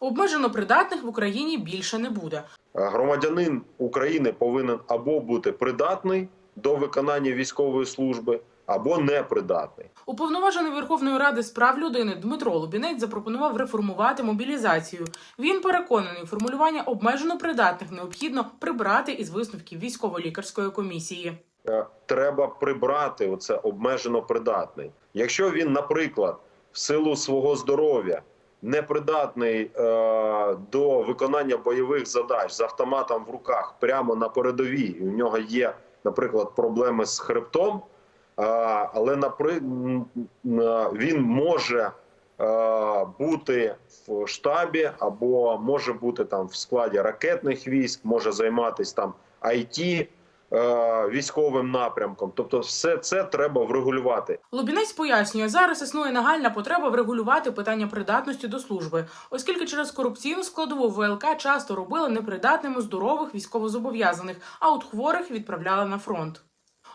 Обмежено придатних в Україні більше не буде. Е, Громадянин України повинен або бути придатний до виконання військової служби, або непридатний. Уповноважений Верховної Ради з прав людини Дмитро Лубінець запропонував реформувати мобілізацію. Він переконаний, формулювання обмежено придатних необхідно прибрати із висновків військово-лікарської комісії. Е, Треба прибрати оце обмежено придатний. Якщо він, наприклад, в силу свого здоров'я непридатний е, до виконання бойових задач з автоматом в руках прямо на передовій, у нього є, наприклад, проблеми з хребтом, е, але напри... м, він може е, бути в штабі або може бути там в складі ракетних військ, може займатися там IT, е, військовим напрямком. Тобто, все це треба врегулювати. Лубінець пояснює, зараз існує нагальна потреба врегулювати питання придатності до служби, оскільки через корупційну складову ВЛК часто робили непридатними здорових військовозобов'язаних, а от хворих відправляли на фронт.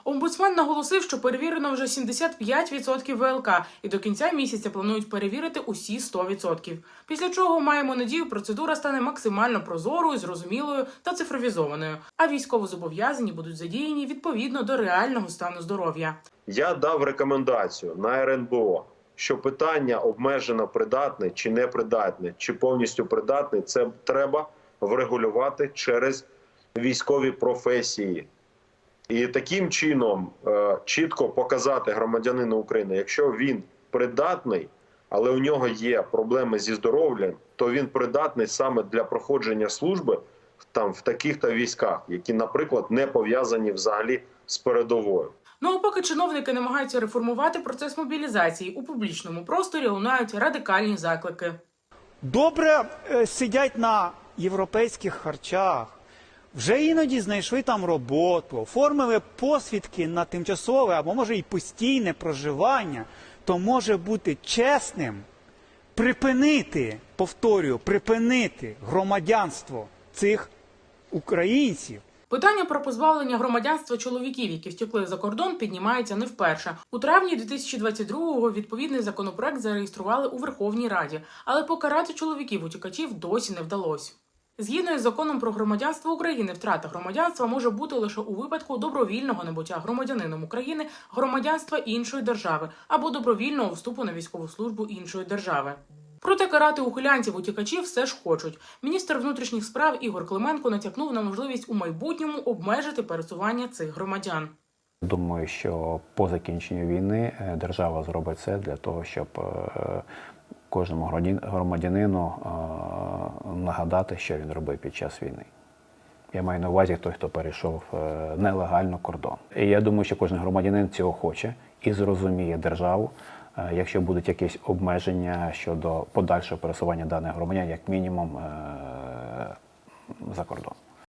Омбудсмен наголосив, що перевірено вже 75% ВЛК, і до кінця місяця планують перевірити усі 100%. Після чого маємо надію, процедура стане максимально прозорою, зрозумілою та цифровізованою. А військовозобов'язані будуть задіяні відповідно до реального стану здоров'я. Я дав рекомендацію на РНБО, що питання обмежено придатне чи непридатне, чи повністю придатне, це треба врегулювати через військові професії. І таким чином е, чітко показати громадянину України, якщо він придатний, але у нього є проблеми зі здоров'ям, то він придатний саме для проходження служби там в таких-то військах, які, наприклад, не пов'язані взагалі з передовою. Ну а поки чиновники намагаються реформувати процес мобілізації у публічному просторі, лунають радикальні заклики. добре е, сидять на європейських харчах, вже іноді знайшли там роботу, оформили посвідки на тимчасове або може і постійне проживання, то може бути чесним припинити, повторюю, припинити громадянство цих українців. Питання про позбавлення громадянства чоловіків, які втекли за кордон, піднімається не вперше. У травні 2022-го відповідний законопроект зареєстрували у Верховній Раді, але покарати чоловіків утікачів досі не вдалося. Згідно із законом про громадянство України, втрата громадянства може бути лише у випадку добровільного набуття громадянином України громадянства іншої держави або добровільного вступу на військову службу іншої держави. Проте карати ухилянців утікачів все ж хочуть. Міністр внутрішніх справ Ігор Клименко натякнув на можливість у майбутньому обмежити пересування цих громадян. Думаю, що по закінченню війни е, держава зробить все для того, щоб е, кожному громадян- громадянину е, нагадати, що він робив під час війни. Я маю на увазі той, хто перейшов е, нелегально кордон. І я думаю, що кожен громадянин цього хоче і зрозуміє державу, е, якщо будуть якісь обмеження щодо подальшого пересування даних громадян, як мінімум, е, за кордон.